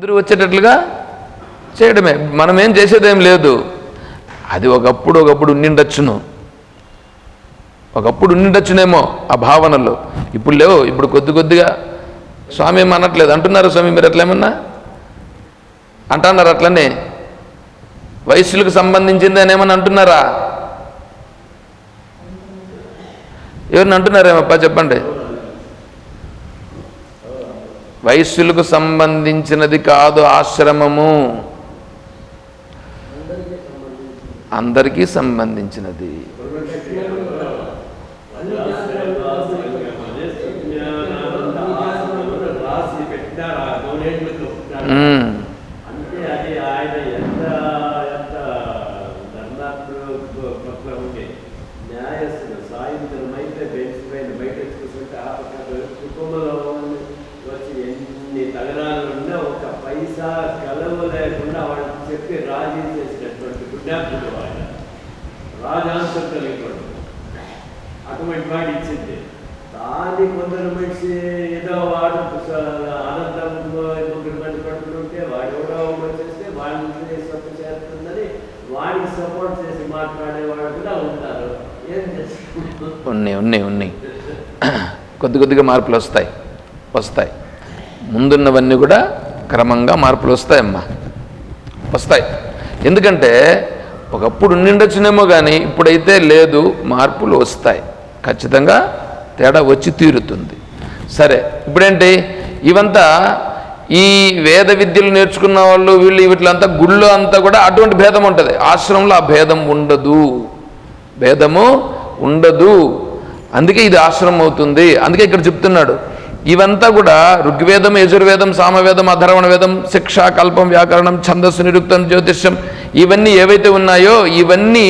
అందరూ వచ్చేటట్లుగా చేయడమే. మనం ఏం చేసేదేం లేదు. అది ఒకప్పుడు ఒకప్పుడు ఉండిండొచ్చును. ఒకప్పుడు ఉండిండొచ్చునేమో ఆ భావనలు. ఇప్పుడు లేవు. ఇప్పుడు కొద్ది కొద్దిగా స్వామి ఏం అనట్లేదు. అంటున్నారు స్వామి మీరు అట్లేమన్నా? అంటున్నారు అట్లనే. వయస్సులకు సంబంధించింది అని ఏమన్నా అంటున్నారా? ఎవరిని అంటున్నారేమప్పా చెప్పండి. వయస్సులకు సంబంధించినది కాదు ఆశ్రమము. అందరికీ సంబంధించినది. రాసి సాయంత్రం అయితే బెంచ్ పైన బయట చూస్తుంటే ఆ పక్క కుటుంబంలో ఎన్ని ఉన్న ఒక పైసా కలవ లేకుండా వాళ్ళకి చెప్పి రాజీ చేసినటువంటి గుడ్డాపుడు ఆయన రాజాంశం కలిగిపోవడం అటువంటి వాడు ఇచ్చింది. దాన్ని కొందరు మనిషి ఏదో వాడు ఆనందం ముగ్గురు మంది పడుతుంటే వాడు ఎవడో ఒకడు చేస్తే వాడిని సొత్తు చేస్తుందని వాడికి సపోర్ట్ చేసి మాట్లాడేవాడు కూడా ఉంటారు. ఏం చేస్తారు ఉన్నాయి ఉన్నాయి ఉన్నాయి. కొద్ది కొద్దిగా మార్పులు వస్తాయి వస్తాయి. ముందున్నవన్నీ కూడా క్రమంగా మార్పులు వస్తాయమ్మా. వస్తాయి. ఎందుకంటే ఒకప్పుడు ఉండిండొచ్చునేమో కానీ ఇప్పుడైతే లేదు మార్పులు వస్తాయి. ఖచ్చితంగా తేడా వచ్చి తీరుతుంది. సరే ఇప్పుడేంటి? ఇవంతా ఈ వేద విద్యలు నేర్చుకున్న వాళ్ళు వీళ్ళు వీటిలంతా గుళ్ళు అంతా కూడా అటువంటి భేదం ఉంటుంది. ఆశ్రమంలో ఆ భేదం ఉండదు. భేదము ఉండదు. అందుకే ఇది ఆశ్రమం అవుతుంది. అందుకే ఇక్కడ చెప్తున్నాడు. ఇవంతా కూడా ఋగ్వేదం యజుర్వేదం సామవేదం అధర్వణ వేదం శిక్ష కల్పం వ్యాకరణం ఛందస్సు నిరుక్తం జ్యోతిష్యం ఇవన్నీ ఏవైతే ఉన్నాయో ఇవన్నీ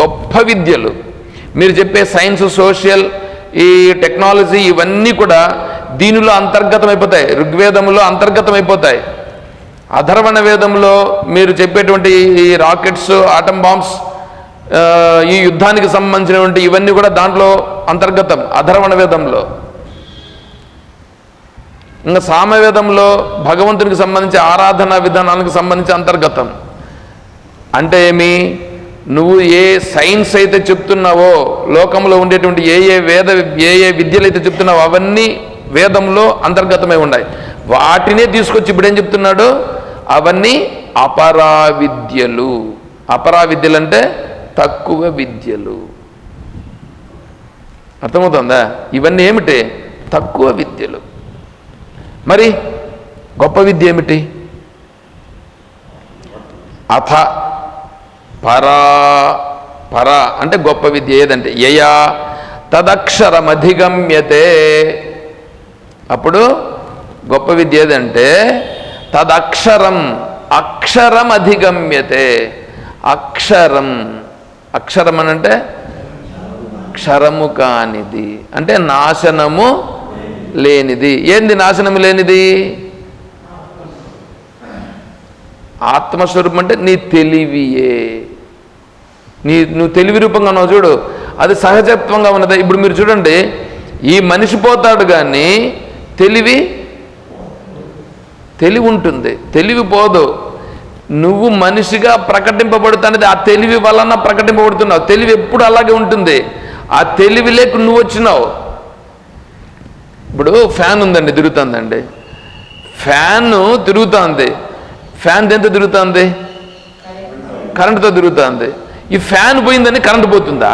గొప్ప విద్యలు. మీరు చెప్పే సైన్స్ సోషల్ ఈ టెక్నాలజీ ఇవన్నీ కూడా దీనిలో అంతర్గతమైపోతాయి ఋగ్వేదంలో అంతర్గతమైపోతాయి. అధర్వణ వేదంలో మీరు చెప్పేటువంటి ఈ రాకెట్స్ ఆటం బాంబ్స్ ఈ యుద్ధానికి సంబంధించినటువంటి ఇవన్నీ కూడా దాంట్లో అంతర్గతం అధర్వణ వేదంలో ఇంకా సామవేదంలో భగవంతునికి సంబంధించి ఆరాధన విధానానికి సంబంధించి అంతర్గతం. అంటే ఏమి? నువ్వు ఏ సైన్స్ అయితే చెప్తున్నావో లోకంలో ఉండేటువంటి ఏ ఏ వేద ఏ ఏ విద్యలు అయితే చెప్తున్నావో అవన్నీ వేదంలో అంతర్గతమై ఉన్నాయి వాటినే తీసుకొచ్చి ఇప్పుడు ఏం చెప్తున్నాడు? అవన్నీ అపరా విద్యలు అంటే తక్కువ విద్యలు. అర్థమవుతుందా? ఇవన్నీ ఏమిటి? తక్కువ విద్యలు. మరి గొప్ప విద్య ఏమిటి? అథ పరా పర అంటే గొప్ప విద్య ఏదంటే యయా తదక్షరమధిగమ్యతే. అప్పుడు గొప్ప విద్య ఏదంటే తదక్షరం అక్షరం అధిగమ్యతే అక్షరం అక్షరం అని అంటే క్షరము కానిది. అంటే నాశనము లేనిది. ఏంది నాశనము లేనిది? ఆత్మస్వరూపం అంటే నీ తెలివియే. నీ నువ్వు తెలివి రూపంగా ఉన్నావు చూడు. అది సహజత్వంగా ఉన్నది. ఇప్పుడు మీరు చూడండి ఈ మనిషి పోతాడు కానీ తెలివి తెలివి ఉంటుంది. తెలివి పోదు. నువ్వు మనిషిగా ప్రకటింపబడుతున్నది ఆ తెలివి వలన ప్రకటింపబడుతున్నావు. తెలివి ఎప్పుడు అలాగే ఉంటుంది. ఆ తెలివి లేకు నువ్వు వచ్చినావు. ఇప్పుడు ఫ్యాన్ ఉందండి తిరుగుతుందండి. ఫ్యాన్ తిరుగుతుంది. ఫ్యాన్ ఎంత తిరుగుతుంది? కరెంటుతో తిరుగుతుంది. ఈ ఫ్యాన్ పోయిందని కరెంటు పోతుందా?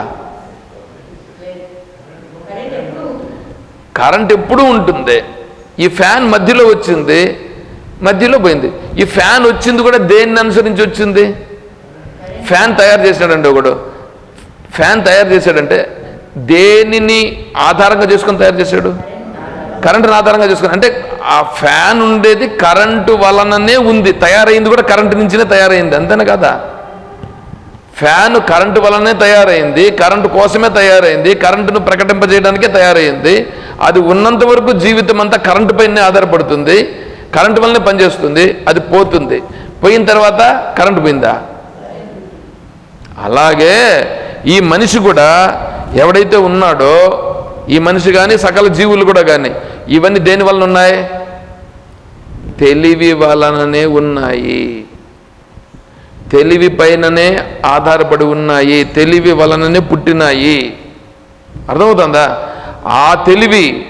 కరెంట్ ఎప్పుడూ ఉంటుంది. ఈ ఫ్యాన్ మధ్యలో వచ్చింది మధ్యలో పోయింది. ఈ ఫ్యాన్ వచ్చింది కూడా దేన్ని అనుసరించి వచ్చింది? ఫ్యాన్ తయారు చేశాడండి ఒకడు. ఫ్యాన్ తయారు చేశాడంటే దేనిని ఆధారంగా చేసుకొని తయారు చేశాడు? కరెంటును ఆధారంగా చేసుకొని అంటే ఆ ఫ్యాన్ ఉండేది కరెంటు వలననే ఉంది. తయారైంది కూడా కరెంటు నుంచినే తయారైంది. అంతేనా కదా? ఫ్యాన్ కరెంటు వలనే తయారైంది కరెంటు కోసమే తయారైంది కరెంటును ప్రకటింపజేయడానికే తయారైంది. అది ఉన్నంత వరకు జీవితం అంతా కరెంటు పైనే ఆధారపడుతుంది. కరెంటు వల్లనే పనిచేస్తుంది అది పోతుంది. పోయిన తర్వాత కరెంటు పోయిందా? అలాగే ఈ మనిషి కూడా ఎవడైతే ఉన్నాడో ఈ మనిషి కానీ సకల జీవులు కూడా కానీ ఇవన్నీ దేని వలన ఉన్నాయి? తెలివి వలననే ఉన్నాయి. తెలివి పైననే ఆధారపడి ఉన్నాయి. తెలివి వలననే పుట్టినాయి. అర్థమవుతుందా? ఆ తెలివి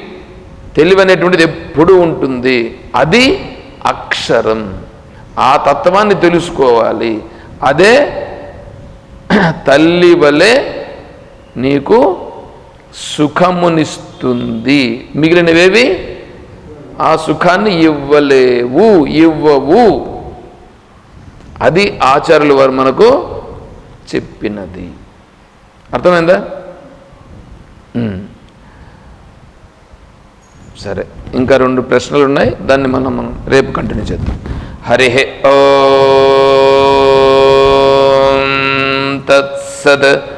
తెలివి అనేటువంటిది ఎప్పుడు ఉంటుంది. అది అక్షరం. ఆ తత్వాన్ని తెలుసుకోవాలి. అదే తల్లి వలె నీకు సుఖమునిస్తుంది. మిగిలినవేవి? ఆ సుఖాన్ని ఇవ్వలేవు ఇవ్వవు. అది ఆచార్యుల వారు మనకు చెప్పినది. అర్థమైందా? సరే ఇంకా రెండు ప్రశ్నలు ఉన్నాయి దాన్ని మనం మనం రేపు కంటిన్యూ చేద్దాం. హరి ఓ తత్సద్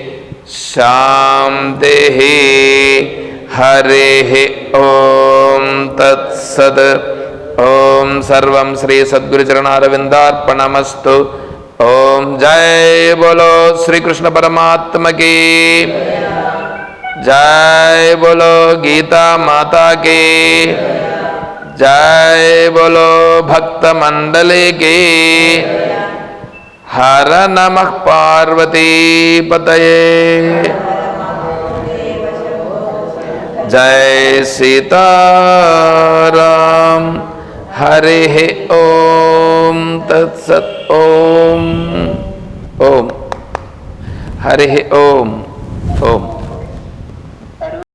शाम देहे, हरे ओम तत्सद। ओम सर्व श्री सद्गुरुचरणारविंदार्पणमस्तु। ओम जय बोलो श्री कृष्ण परमात्मा की। जय बोलो गीता माता की। जय बोलो भक्त मंडले की। हर नमः पार्वती पतये। जय सीताराम। हरे ओम तत्सत ओम। ओम। हरे ओम। ओम।